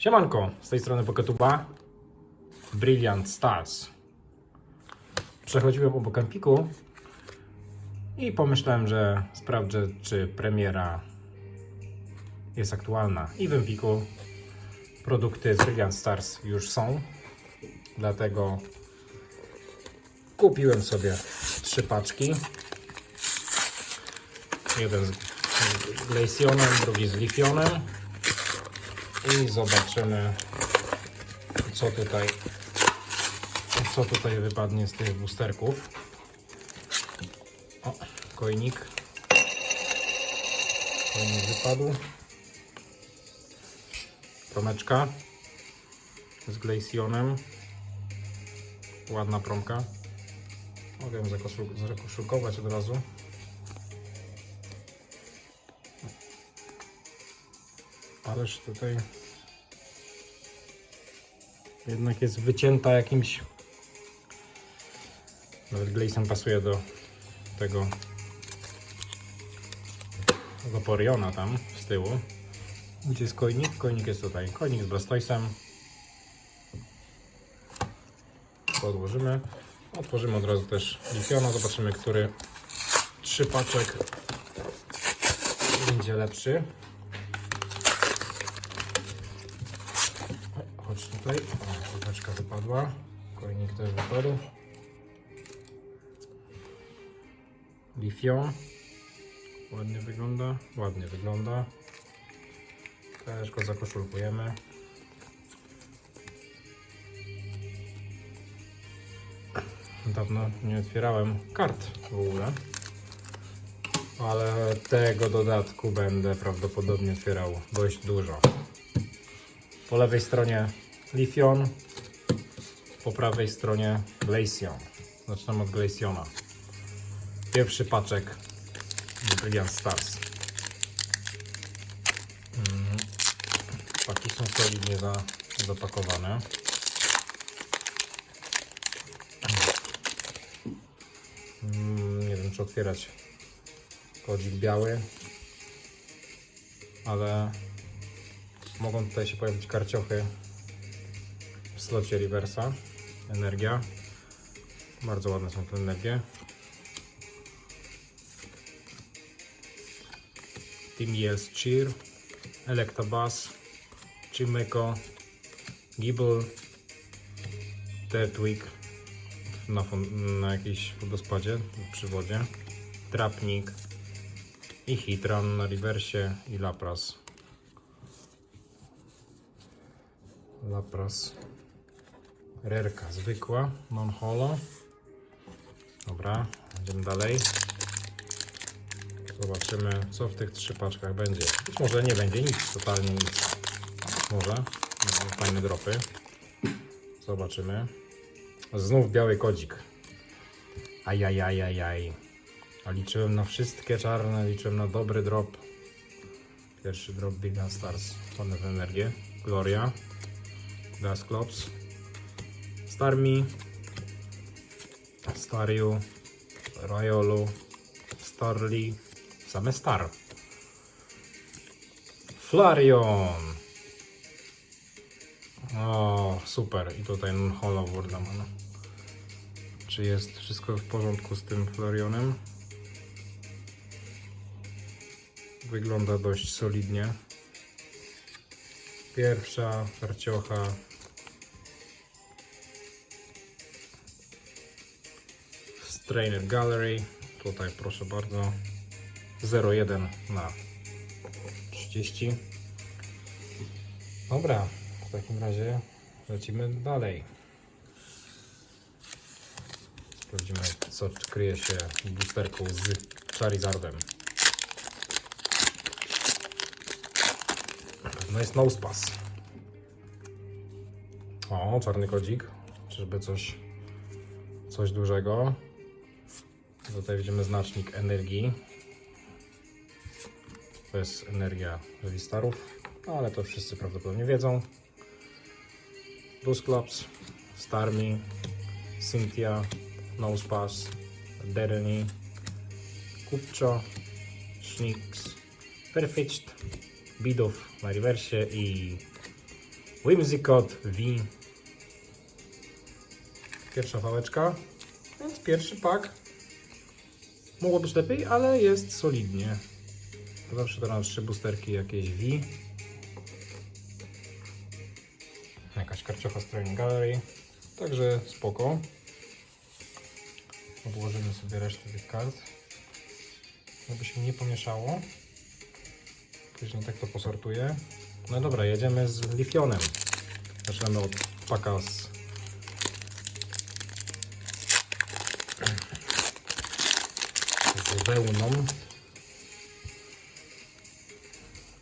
Siemanko, z tej strony Poketuba. Brilliant Stars. Przechodziłem obok Empiku i pomyślałem, że sprawdzę, czy premiera jest aktualna. I w Empiku produkty Brilliant Stars już są. Dlatego kupiłem sobie trzy paczki. Jeden z Glaceonem, drugi z Lifionem. I zobaczymy, co tutaj, co tutaj wypadnie z tych boosterków. O, kojnik. Kojnik wypadł. Promeczka z Glaceonem. Ładna promka. Mogę zakoszul- zakoszulkować od razu. Ależ tutaj jednak jest wycięta jakimś. Nawet Gleason pasuje do tego do Poriona tam z tyłu. Gdzie jest kojnik? Kojnik jest tutaj. Kojnik z Blastoisem. To odłożymy. Otworzymy od razu też Lifiona. Zobaczymy, który trzy paczek będzie lepszy. Tutaj. O, koteczka wypadła. Kojnik też wypadł. Lifion. Ładnie wygląda. Ładnie wygląda. Też go zakoszulkujemy. Dawno nie otwierałem kart w ogóle. Ale tego dodatku będę prawdopodobnie otwierał dość dużo. Po lewej stronie Lifion, po prawej stronie Glaceon. Zaczynam od Glaceona. Pierwszy paczek Brilliant Stars. Mm, Paki są solidnie za, zapakowane. Mm, Nie wiem czy otwierać kodzik biały, ale mogą tutaj się pojawić karciochy slocie reversa. Energia. Bardzo ładne są te energie. Team Yes Cheer, Electabuzz, Chimeko, Gibble, Deadwig na, na jakiejś wodospadzie, przy wodzie, Trapnik i Hitran na rewersie i Lapras. Lapras. Rerka zwykła, non-holo. Dobra, idziemy dalej. Zobaczymy, co w tych trzy paczkach będzie. Być może nie będzie nic, totalnie nic. Może. Będą Fajne dropy. Zobaczymy. Znów biały kodzik. Ajajajajaj. A liczyłem na wszystkie czarne, liczyłem na dobry drop. Pierwszy drop Big Stars. W energię. Gloria. Dusclops. Starmi. Stariu. Rayolu. Starly. Same Star. Flareon. O, super. I tutaj Holo Wordamana. Czy jest wszystko w porządku z tym Flarionem? Wygląda dość solidnie. Pierwsza karciocha. Strainer Gallery. Tutaj proszę bardzo. 0,1 na 30. Dobra, w takim razie lecimy dalej. Sprawdzimy, co kryje się w boosterku z Charizardem. Pewno jest Nosepass. O, czarny kodzik. Czyżby coś, coś dużego. Tutaj widzimy znacznik energii. To jest energia Revistarów, ale to wszyscy prawdopodobnie wiedzą. Dusclops, Starmie, Cynthia, Nosepass, Derny, Kupcho, Shnix, Perfect, Bidów na rewersie i Whimsicott V. Pierwsza wałeczka, więc pierwszy pak. Mogło być lepiej, ale jest solidnie. Zawsze na trzy boosterki jakieś V. Jakaś karciocha z Training Gallery. Także spoko. Odłożymy sobie resztę tych kart. Żeby się nie pomieszało. Później tak to posortuję. No dobra, jedziemy z Lifionem. Zaczynamy od paka z z wełną.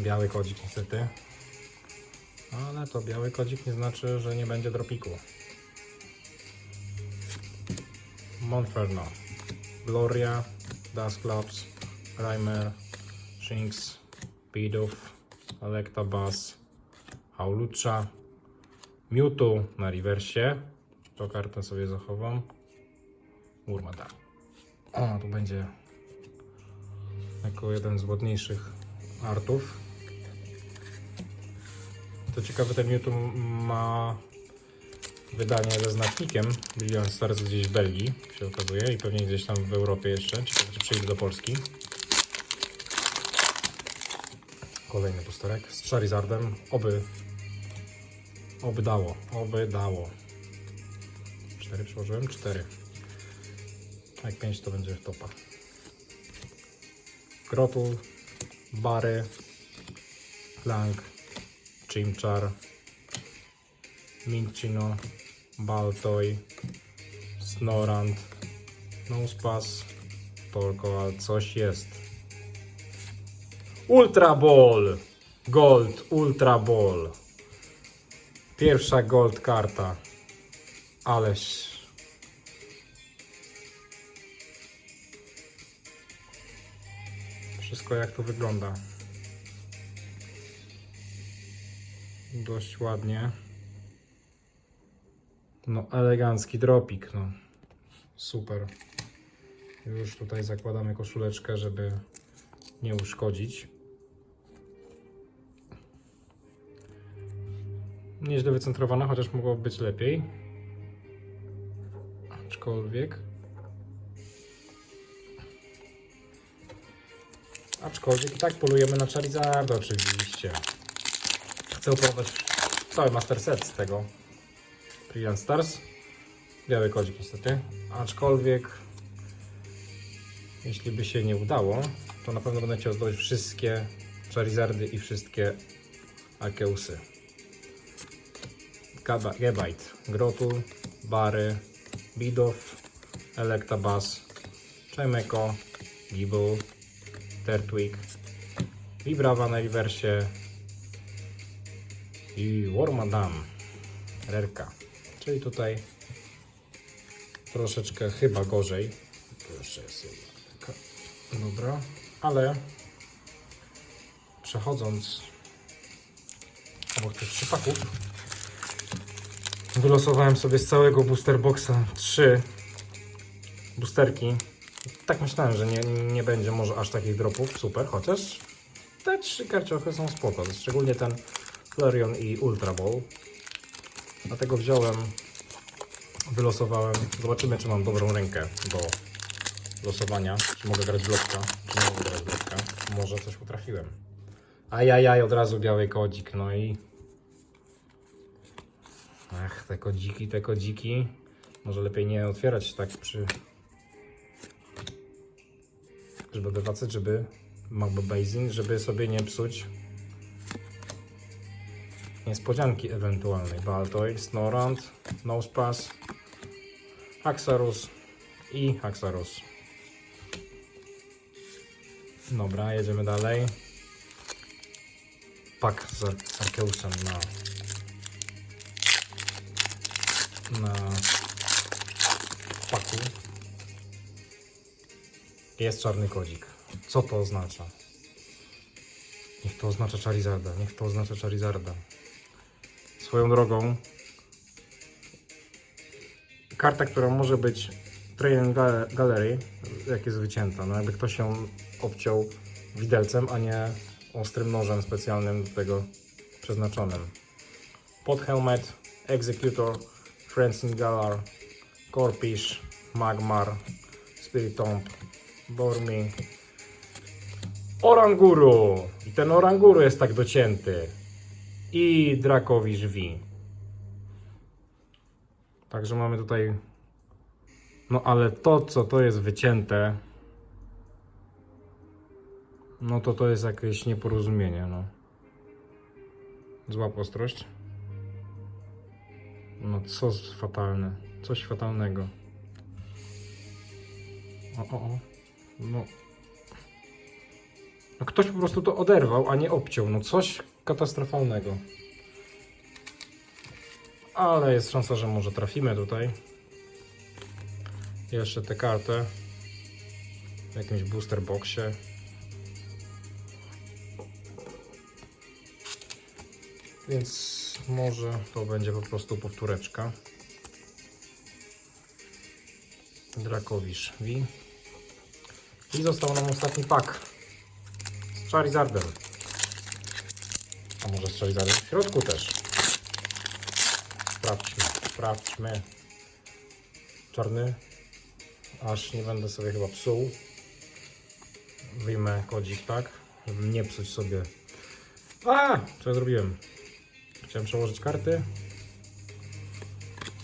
Biały kodzik niestety. Ale to biały kodzik nie znaczy, że nie będzie dropiku. Monferno, Gloria, Dustclops, Reimer, Shinx, Bidoof, Electabuzz, Haulucha, Mewtwo na rewersie. To kartę sobie zachowam. Urmata. O, tu będzie jako jeden z ładniejszych artów. To ciekawe, ten Mewtwo ma wydanie ze znacznikiem Billion Stars gdzieś w Belgii, się okazuje, i pewnie gdzieś tam w Europie jeszcze. Ciekawe, czy przyjdzie do Polski. Kolejny pusterek z Charizardem. Oby, oby dało, oby dało. Cztery przyłożyłem? Cztery. Jak pięć to będzie w topa. Krotul, Bary, Plank, Chimchar, Minchino, Baltoy, Snorant, Nuspas, Polko, ale coś jest. Ultra Ball! Gold, Ultra Ball. Pierwsza gold karta. Ależ. Wszystko jak to wygląda. Dość ładnie. No, elegancki dropik, no. Super. Już tutaj zakładamy koszuleczkę, żeby nie uszkodzić. Nieźle wycentrowana, chociaż mogło być lepiej. Aczkolwiek. Aczkolwiek i tak polujemy na Charizarda oczywiście. Chcę upolować cały Master Set z tego. Brilliant Stars. Biały kodzik niestety. Aczkolwiek jeśli by się nie udało, to na pewno będę chciał zdobyć wszystkie Charizardy i wszystkie Arkeusy. Gaba- Gebite, Grotul, Bary, Bidoof, Electabuzz, Chemeko, Gible, Tertwig, Vibrava na rewersie i Wormadam, Rerka. Czyli tutaj troszeczkę chyba gorzej. Tu jeszcze jest jedna taka. Dobra, ale przechodząc obok tych trzypaków, wylosowałem sobie z całego booster boxa trzy boosterki. Tak myślałem, że nie, nie będzie może aż takich dropów, super, chociaż te trzy karciochy są spoko, szczególnie ten Flareon i Ultra Ball. Dlatego wziąłem, wylosowałem. Zobaczymy, czy mam dobrą rękę do losowania. Czy mogę grać bloczka, czy mogę grać bloczka. Może coś potrafiłem. Ajajaj, od razu biały kodzik, no i... Ach, te kodziki, te kodziki. Może lepiej nie otwierać tak przy... Żeby wywacać, żeby... Magba żeby sobie nie psuć niespodzianki ewentualnej. Baltoy, Snorant, Nosepass, Haxarus i Haxarus. Dobra, jedziemy dalej. Pak z z Arkeusem na na paku. Jest czarny kodzik. Co to oznacza? Niech to oznacza Charizarda, niech to oznacza Charizarda. Swoją drogą, karta, która może być Train Ga- Gallery, jak jest wycięta, no jakby ktoś ją obciął widelcem, a nie ostrym nożem specjalnym do tego przeznaczonym. Pod Helmet, Executor, Francine Galar, Corpish, Magmar, Spirit Tomb, Bormi, Oranguru! I ten Oranguru jest tak docięty. I Drakowisz V. Także mamy tutaj. No ale to, co to jest wycięte, no to to jest jakieś nieporozumienie, no. Zła ostrość. No co fatalne. Coś fatalnego. O, o, o. No. No ktoś po prostu to oderwał, a nie obciął. No coś katastrofalnego. Ale jest szansa, że może trafimy tutaj. Jeszcze tę kartę. W jakimś booster boxie. Więc może to będzie po prostu powtóreczka. Drakowisz V. I został nam ostatni pak z Charizardem. A może z Charizardem w środku też. Sprawdźmy, sprawdźmy. Czarny. Aż nie będę sobie chyba psuł. Wyjmę kodzik, tak? Żeby nie psuć sobie. A! Co ja zrobiłem? Chciałem przełożyć karty.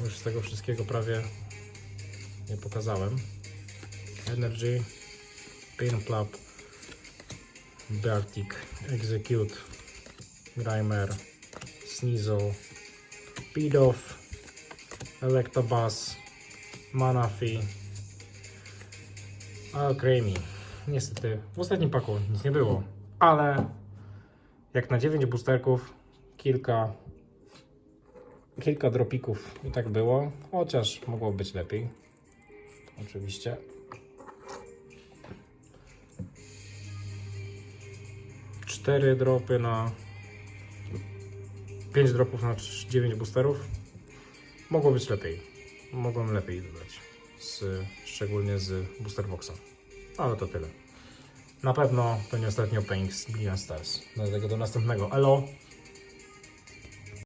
Już z tego wszystkiego prawie nie pokazałem. Energy, Pin Club, Execute, Grimer, Sneasel, Pidoff, Electabuzz, Manafi, Alcremie. Niestety w ostatnim paku nic nie było, ale jak na 9 boosterków kilka kilka dropików i tak było, chociaż mogło być lepiej. Oczywiście. Cztery dropy na 5 dropów na 9 boosterów. Mogło być lepiej. Mogłem lepiej wybrać. Z, szczególnie z booster boxa. Ale to tyle. Na pewno to nie ostatni opening z Brilliant Stars. Dlatego do następnego. Elo!